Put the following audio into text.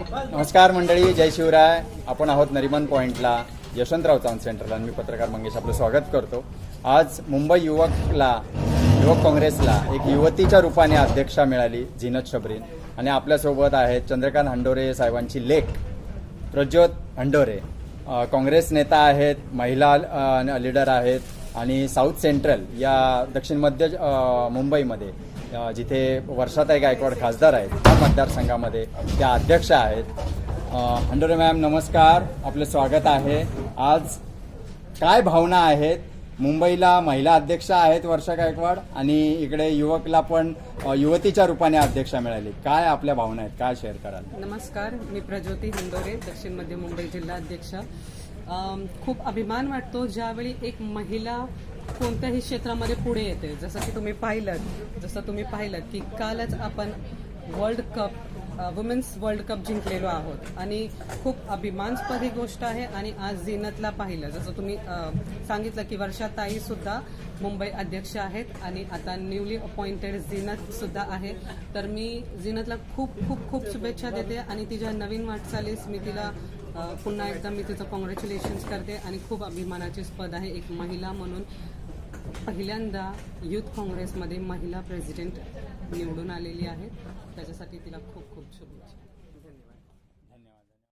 नमस्कार मंडळी जय शिवराय. आपण आहोत नरिमन पॉइंटला यशवंतराव चव्हाण सेंटरला. आणि मी पत्रकार मंगेश आपलं स्वागत करतो. आज मुंबई युवकला युवक काँग्रेसला एक युवतीच्या रूपाने अध्यक्षा मिळाली झिनत शबरीन आणि आपल्यासोबत आहेत चंद्रकांत हंडोरे साहेबांची लेख. प्रज्योत हंडोरे काँग्रेस नेता आहेत महिला लीडर आहेत. आणि साऊथ सेंट्रल या दक्षिण मध्य मुंबईमध्ये जिथे वर्षाताई गायकवाड खासदार आहेत त्या मतदारसंघामध्ये त्या अध्यक्ष आहेत. हंडोरे मॅम नमस्कार. आपलं स्वागत आहे. आज काय भावना आहेत? मुंबईला महिला अध्यक्ष आहेत वर्षा गायकवाड आणि इकडे युवकला पण युवतीच्या रूपाने अध्यक्षा मिळाली. काय आपल्या भावना आहेत? काय शेअर कराल? नमस्कार. मी प्रज्योती हिंदोरे दक्षिण मध्य मुंबई जिल्हा अध्यक्ष. खूप अभिमान वाटतो ज्यावेळी एक महिला कोणत्याही क्षेत्रामध्ये पुढे येते जसं की तुम्ही पाहिलं जसं तुम्ही पाहिलं की कालच आपण world cup women's world cup जिंकलेलो आहोत. आणि खूप अभिमानस्पद ही गोष्ट आहे आणि आज झीनतला पाहिलं. जसं तुम्ही सांगितलं की वर्षाताई सुद्धा मुंबई अध्यक्ष आहेत आणि आता न्यूली अपॉइंटेड झीनत सुद्धा आहे. तर मी झीनतला खूप खूप खूप शुभेच्छा देते आणि तिच्या नवीन वाटचालीस मी तिला पुन्हा एकदा मी तिचं कॉंग्रॅच्युलेशन्स करते आणि खूप अभिमानाची स्पद आहे. एक महिला म्हणून पहिल्यांदा युथ काँग्रेसमध्ये महिला प्रेसिडेंट निवडून आलेली आहे. त्याच्यासाठी तिला खूप खूप शुभेच्छा.